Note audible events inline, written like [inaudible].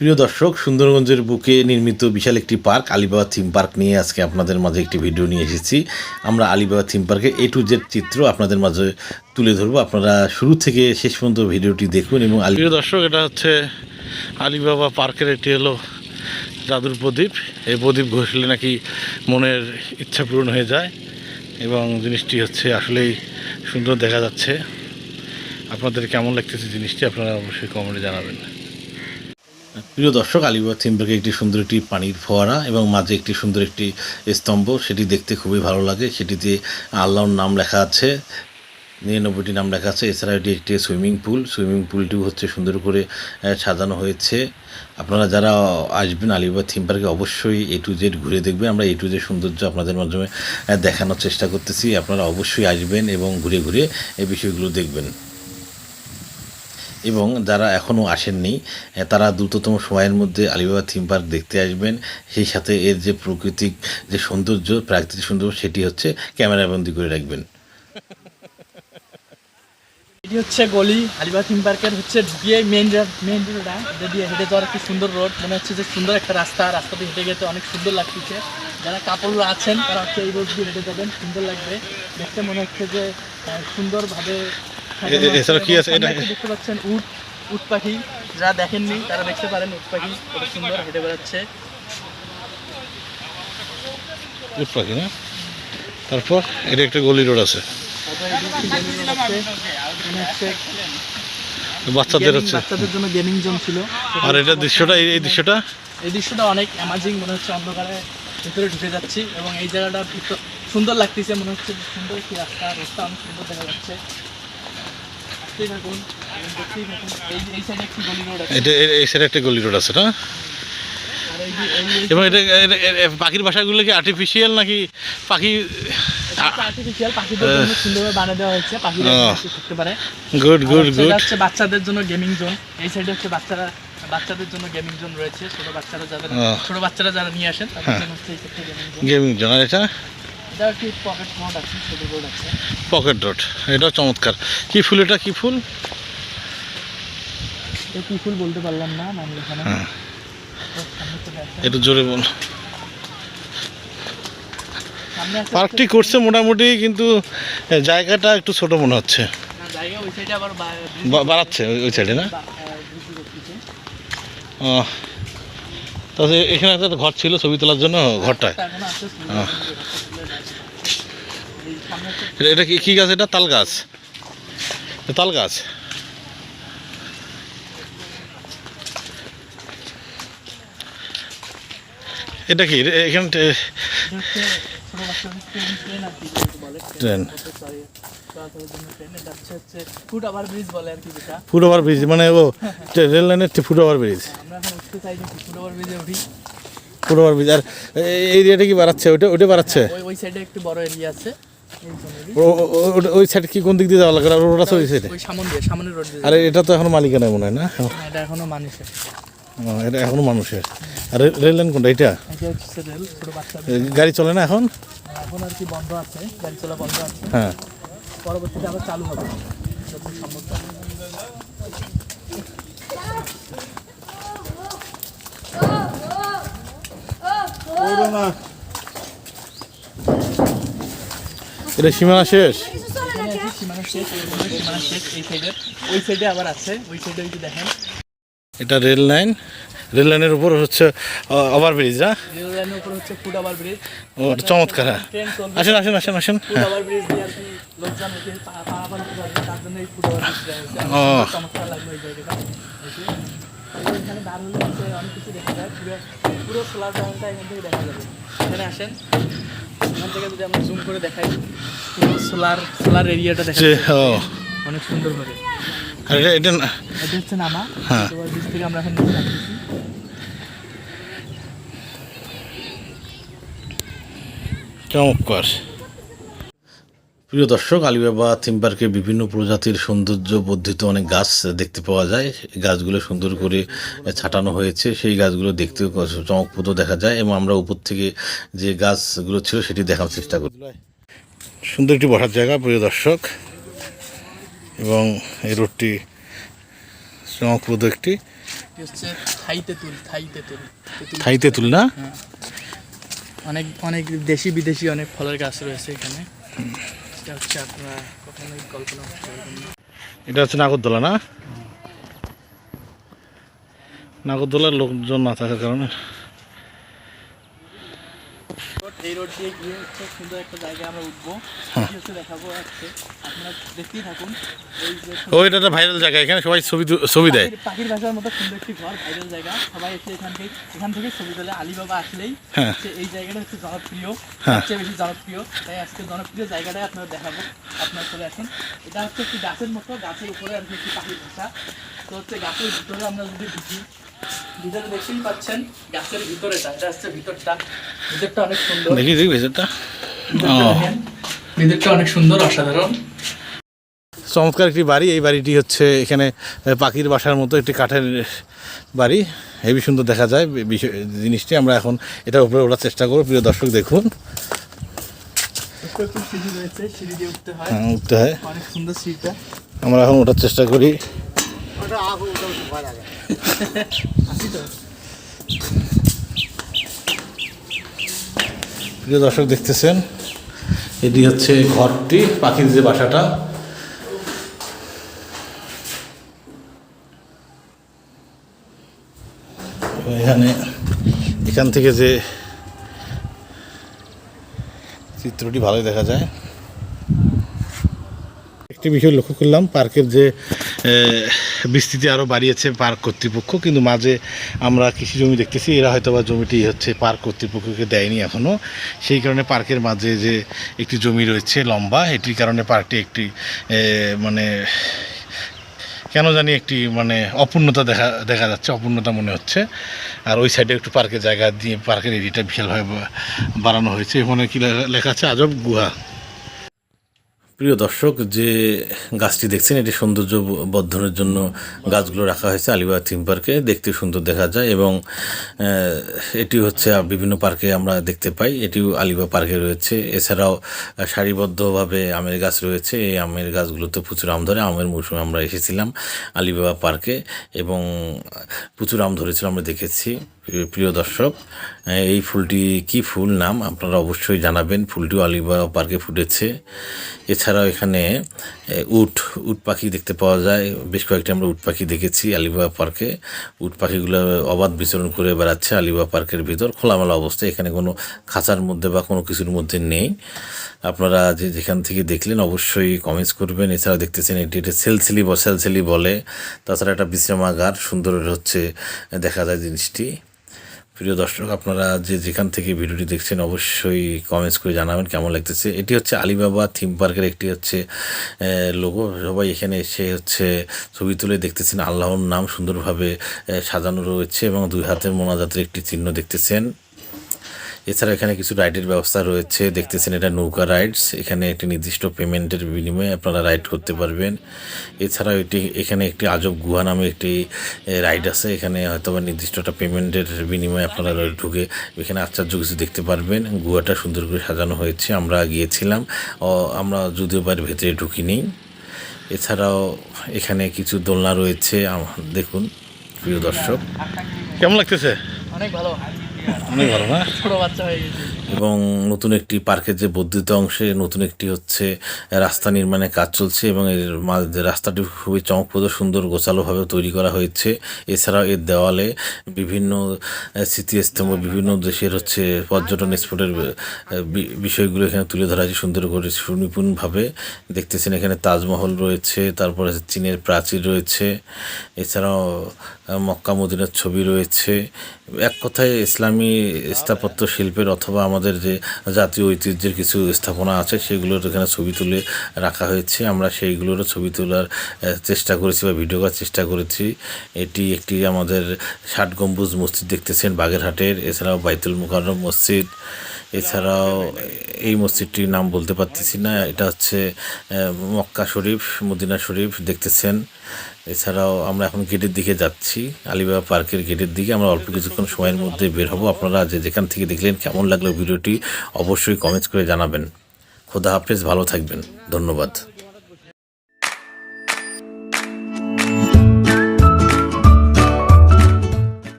প্রিয় দর্শক, সুন্দরগঞ্জের বুকে নির্মিত বিশাল একটি পার্ক, আলিবাবা থিম পার্ক নিয়ে আজকে আপনাদের মাঝে একটি ভিডিও নিয়ে এসেছি। আমরা আলিবাবা থিম পার্কে এ টু জেড চিত্র আপনাদের মাঝে তুলে ধরবো। আপনারা শুরু থেকে শেষ পর্যন্ত ভিডিওটি দেখুন এবং প্রিয় দর্শক, এটা হচ্ছে আলিবাবা পার্কের, এটি হলো জাদুর প্রদীপ। এই প্রদীপ ঘষলে নাকি মনের ইচ্ছা পূরণ হয়ে যায় এবং জিনিসটি হচ্ছে আসলেই সুন্দর দেখা যাচ্ছে। আপনাদের কেমন লাগতেছে জিনিসটি, আপনারা অবশ্যই কমেন্টে জানাবেন। প্রিয় দর্শক আলিবাবা থিম পার্কে একটি সুন্দর একটি পানির ফোয়ারা এবং মাঝে একটি সুন্দর একটি স্তম্ভ, সেটি দেখতে খুবই ভালো লাগে। সেটিতে আল্লাহর নাম লেখা আছে, নিরানব্বইটি নাম লেখা আছে। এছাড়া এটি একটি সুইমিং পুল। সুইমিং পুলটিও হচ্ছে সুন্দর করে সাজানো হয়েছে। আপনারা যারা আসবেন আলিবাগ থিম পার্কে অবশ্যই এ টু জেড ঘুরে দেখবেন। আমরা এ টু জেড সৌন্দর্য আপনাদের মাধ্যমে দেখানোর চেষ্টা করতেছি। আপনারা অবশ্যই আসবেন এবং ঘুরে ঘুরে এই বিষয়গুলো দেখবেন। এবং যারা এখনও আসেননি তারা দ্রুততম সময়ের মধ্যে আলিবাবা থিম পার্ক দেখতে আসবেন। সেই সাথে এর যে প্রাকৃতিক যে সৌন্দর্য, প্রাকৃতিক সৌন্দর্য, সেটি হচ্ছে ক্যামেরাবন্দি করে রাখবেন। এটি হচ্ছে গলি আলিবাগ থিম পার্কের হচ্ছে ঢুকিয়ে মেন মেন রোডটা দিয়ে হেঁটে যাওয়ার একটি সুন্দর রোড মনে হচ্ছে যে সুন্দর একটা রাস্তা রাস্তাতে হেঁটে গেতে অনেক সুন্দর লাগতেছে। যারা কাপড়রা আছেন, তারা হচ্ছে এই রোড দিয়ে হেঁটে যাবেন, সুন্দর লাগবে। দেখতে মনে হচ্ছে যে সুন্দরভাবে এছাড়া কি আছে? এটা- দেখতে পাচ্ছেন উট উট পাখি। যারা দেখেননি তারা দেখতে পারেন উট পাখি কত সুন্দর হেঁটে বেড়াচ্ছে। উট পাখি না? তারপর এটা একটা গলি রোড আছে। বাচ্চাদের হচ্ছে। বাচ্চাদের জন্য গেমিং জোন ছিল। আর এটা দৃশ্যটা এই- এই দৃশ্যটা? এই দৃশ্যটা অনেক অ্যামাজিং মনে হচ্ছে অন্ধকারে ভিতরে ঢুকে যাচ্ছি এবং এই জায়গাটা সুন্দর লাগতেছে মনে হচ্ছে সুন্দর একটি রাস্তা রাস্তা অনেক সুন্দর দেখা যাচ্ছে। আসতেই থাকুন দেখতেই থাকুন। এই এই সাইডে একটি গলি রোড আছে। এটা এই- এই সাইডে একটা গলি রোড আছে না? আর এই যে- এই এই এবং এটা এটা- এটা- এটা পাখির বাসাগুলো কি আর্টিফিশিয়াল নাকি পাখি আর্টিফিশিয়াল পাখিদের জন্য সুন্দরভাবে বানিয়ে দেওয়া হয়েছে পাখিরা থাকতে পারে। গুড গুড হচ্ছে গুড হচ্ছে বাচ্চাদের জন্য গেমিং জোন এই সাইডে হচ্ছে বাচ্চারা বাচ্চাদের জন্য গেমিং জোন রয়েছে। ছোট বাচ্চারা আহ। ছোট বাচ্চারা যারা নিয়ে আসেন তাদের হ্যাঁ। জন্য হচ্ছে এই গেমিং জোন আর এটা? পকেট রোড এটাও চমৎকার। কি ফুল এটা? কি ফুল? কি ফুল বলতে পারলাম না হ্যাঁ। একটু জোরে বল। পার্কটি করছে মোটামুটি কিন্তু জায়গাটা একটু ছোট মনে হচ্ছে। বাড়াচ্ছে ওই- সাইডে না? করতেছে। ও, তাহলে এখানে একটা ঘর ছিল ছবি তোলার জন্য ঘরটায় রাস্তা এখনও আছে, সুন্দর আহ। সুন্দর রাস্তা তুলে রাখছে। এই সামনে হচ্ছে এটা- কি কি গাছ এটা? তাল গাছ। তাল গাছ। এটা কি? এখানে ট্রেন। ফুট ওভার ব্রিজ মানে ও রেল লাইনের foot over bridge. Foot over ব্রিজে। আর এই এরিয়াটা কি বাড়াচ্ছে? ওইটা ওইটা বাড়াচ্ছে? ওই সাইডে একটু বড় এরিয়া আছে। ওই সাইড কি কোন দিক দিয়ে যাওয়া লাগে আর ওটা তো ওই সাইডে রোড আর এটা তো এখন মালিকানা মনে হয় না এটা এখনও মানুষের এটা এখনও মানুষের আর রেল লাইন কোনটা এটা গাড়ি চলে না এখন এখন আর কি বন্ধ আছে গাড়ি চলা বন্ধ আছে হ্যাঁ পরবর্তীতে আবার চালু হবে সম্ভব এটা সীমানা শেষ এখানে আছে সীমানা শেখ এখানে সীমানা শেখ এই সাইডের ওই সাইডে আবার আছে ওই সাইডে ওই যে শেষ? এটা রেল লাইন। রেল লাইনের উপর হচ্ছে ওভার ব্রিজ না? রেল লাইনের উপর হচ্ছে ফুট ওভার ও, এটা চমৎকার হ্যাঁ। আসেন আসেন আসেন আসেন। পুরো সোলার দেখা যাবে এখানে আসেন এখান থেকে যদি আমরা জুম করে দেখাই পুরো সোলার সোলার এরিয়াটা দেখা অনেক সুন্দর করে এটা এটা হচ্ছে নামা। হ্যাঁ। থেকে আমরা এখন চমৎকার। প্রিয় দর্শক আলিবাবা থিম পার্কে বিভিন্ন প্রজাতির সৌন্দর্য বর্ধিত অনেক গাছ দেখতে পাওয়া যায়। গাছগুলো সুন্দর করে ছাটানো হয়েছে। সেই গাছগুলো দেখতেও চমকপ্রদ দেখা যায় এবং আমরা উপর থেকে যে গাছগুলো ছিল সেটি দেখার চেষ্টা করি। সুন্দর একটি বসার জায়গা প্রিয় দর্শক এবং এই রোডটি চমকপ্রদ একটি। এটি হচ্ছে থাই তেঁতুল থাই তেঁতুল তেঁতুল থাই তেঁতুল না? অনেক অনেক দেশি বিদেশি অনেক ফলের গাছ রয়েছে এখানে। এটা হচ্ছে নাগরদোলা না? নাগরদোলার লোকজন না থাকার কারণে। এই রোড দিয়ে গিয়ে হচ্ছে সুন্দর একটা জায়গায় আমরা উঠবো। হ্যাঁ। দেখাবো হচ্ছে আপনারা দেখতেই থাকুন। এই ও এটা একটা ভাইরাল জায়গা। এখানে সবাই ছবি ছবি দেয়। পাখির- বাসার মতো সুন্দর একটি ঘর ভাইরাল জায়গা। সবাই এসে এখান থেকে এখান থেকে ছবি তোলে। আলিবাবা আসলেই হ্যাঁ। হচ্ছে এই জায়গাটা হচ্ছে জনপ্রিয় হ্যাঁ। সবচেয়ে বেশি জনপ্রিয়। তাই আজকে জনপ্রিয় জায়গাটাই আপনারা দেখাবো। আপনারা চলে আসুন। এটা হচ্ছে একটি গাছের মতো। গাছের উপরে আর একটি পাখির ভাষা তো হচ্ছে গাছের ভিতরে আমরা যদি ঢুকি ভিতরে দেখতেই পাচ্ছেন গাছের ভিতরেটা। এটা হচ্ছে ভিতরটা। ভিতরটা অনেক সুন্দর। দেখি দেখি ভেতরটা। অনেক সুন্দর অসাধারণ। চমৎকার একটি বাড়ি। এই বাড়িটি হচ্ছে এখানে পাখির বাসার মতো একটি কাঠের বাড়ি। হেবি সুন্দর দেখা যায়। বিষয় জিনিসটি আমরা এখন এটা উপরে ওঠার চেষ্টা করব। প্রিয় দর্শক দেখুন। উঠতে হয়। হ্যাঁ, আমরা এখন ওঠার চেষ্টা করি [laughs] আসি তো প্রিয় দর্শক দেখতেছেন, এটি হচ্ছে ঘরটি, পাখির যে বাসাটা। এখানে, এখান থেকে যে চিত্রটি ভালোই দেখা যায়। একটি বিষয় লক্ষ্য করলাম, পার্কের যে বিস্তৃতি আরও বাড়িয়েছে পার্ক কর্তৃপক্ষ, কিন্তু মাঝে আমরা কৃষি জমি দেখতেছি, এরা হয়তো বা জমিটি হচ্ছে পার্ক কর্তৃপক্ষকে দেয়নি এখনও সেই কারণে পার্কের মাঝে যে একটি জমি রয়েছে লম্বা, এটির কারণে পার্কটি একটি মানে কেন জানি একটি মানে অপূর্ণতা দেখা দেখা যাচ্ছে, অপূর্ণতা মনে হচ্ছে। আর ওই সাইডে একটু পার্কের জায়গা দিয়ে, পার্কের এরিয়াটা বিশালভাবে বাড়ানো হয়েছে। এখানে কি লেখা আছে? আজব গুহা। প্রিয় দর্শক, যে গাছটি দেখছেন, এটি সৌন্দর্য বর্ধনের জন্য গাছগুলো রাখা হয়েছে আলিবাগ থিম পার্কে। দেখতে সুন্দর দেখা যায় এবং এটি হচ্ছে বিভিন্ন পার্কে আমরা দেখতে পাই। এটিও আলিবাগ পার্কে রয়েছে। এছাড়াও সারিবদ্ধভাবে আমের গাছ রয়েছে। এই আমের গাছগুলোতে প্রচুর আম ধরে। আমের মৌসুমে আমরা এসেছিলাম আলিবাবা পার্কে এবং প্রচুর আম ধরেছিল, আমরা দেখেছি। প্রিয়- দর্শক এই ফুলটি কি ফুল নাম আপনারা অবশ্যই জানাবেন। ফুলটিও আলিবা পার্কে ফুটেছে। এছাড়াও এখানে উট উট পাখি দেখতে পাওয়া যায়। বেশ কয়েকটি আমরা উট পাখি দেখেছি আলিবাবা পার্কে। উট পাখিগুলো অবাধ বিচরণ করে বেড়াচ্ছে আলিবাবা পার্কের ভিতর। খোলামেলা অবস্থায় এখানে কোনো খাঁচার মধ্যে বা কোনো কিছুর মধ্যে নেই। আপনারা যে যেখান থেকে দেখলেন অবশ্যই কমেন্টস করবেন। এছাড়াও দেখতেছেন এটি এটা সেলসেলি বা, সেলসেলি বলে। তাছাড়া একটা বিশ্রামাগার। সুন্দর হচ্ছে, দেখা যায় জিনিসটি। প্রিয় দর্শক, আপনারা যে যেখান থেকে ভিডিওটি দেখছেন, অবশ্যই কমেন্টস করে জানাবেন কেমন লাগতেছে। এটি হচ্ছে আলিবাবা থিম পার্কের একটি হচ্ছে লোগো সবাই এখানে এসে হচ্ছে ছবি তুলে দেখতেছেন। আল্লাহর নাম সুন্দরভাবে সাজানো রয়েছে এবং দুই হাতের মোনাজাতের একটি চিহ্ন দেখতেছেন। এছাড়া এখানে কিছু রাইডের ব্যবস্থা রয়েছে। দেখতেছেন এটা নৌকা রাইডস এখানে একটি নির্দিষ্ট পেমেন্টের বিনিময়ে আপনারা রাইড করতে পারবেন। এছাড়াও এটি এখানে একটি আজব গুহা নামে একটি রাইড আছে। এখানে হয়তো বা নির্দিষ্ট একটা পেমেন্টের বিনিময়ে আপনারা ঢুকে এখানে আশ্চর্য কিছু দেখতে পারবেন। গুহাটা সুন্দর করে সাজানো হয়েছে। আমরা গিয়েছিলাম। ও আমরা যদিও বাড়ির ভেতরে ঢুকিনি। এছাড়াও এখানে কিছু দোলনা রয়েছে। দেখুন প্রিয় দর্শক। কেমন লাগতেছে? অনেক ভালো। অনেক ভালো না? ছোট বাচ্চা হয়ে গেছে। এবং নতুন একটি পার্কের যে বর্ধিত অংশে নতুন একটি হচ্ছে রাস্তা নির্মাণের কাজ চলছে এবং এর মাঝে রাস্তাটি খুবই চমকপ্রদ, সুন্দর, গোছালোভাবে তৈরি করা হয়েছে। এছাড়াও এর দেওয়ালে বিভিন্ন স্মৃতিস্তম্ভ, বিভিন্ন দেশের হচ্ছে পর্যটন স্পটের বিষয়গুলো এখানে তুলে ধরা হয়েছে, সুন্দর করে সুনিপুণভাবে দেখতেছেন। এখানে তাজমহল রয়েছে, তারপরে চীনের প্রাচীর রয়েছে, এছাড়াও মক্কা মদিনার ছবি রয়েছে। এক কথায় ইসলামী স্থাপত্য শিল্পের অথবা আমাদের যে জাতীয় ঐতিহ্যের কিছু স্থাপনা আছে, সেগুলোর এখানে ছবি তুলে রাখা হয়েছে। আমরা সেইগুলোরও ছবি তোলার চেষ্টা করেছি বা ভিডিও করার চেষ্টা করেছি। এটি একটি আমাদের ষাট গম্বুজ মসজিদ দেখতেছেন, বাগেরহাটের। এছাড়াও বাইতুল মুকাররম মসজিদ। এছাড়াও এই মসজিদটির নাম বলতে পারতেছি না। এটা হচ্ছে মক্কা শরীফ, মদিনা শরীফ, দেখতেছেন। এছাড়াও আমরা এখন গেটের দিকে যাচ্ছি, আলিবাবা পার্কের গেটের দিকে। আমরা অল্প কিছুক্ষণ সময়ের মধ্যে বের হব। আপনারা যে যেখান থেকে দেখলেন কেমন লাগল ভিডিওটি অবশ্যই কমেন্টস করে জানাবেন। খোদা হাফেজ, ভালো থাকবেন। ধন্যবাদ।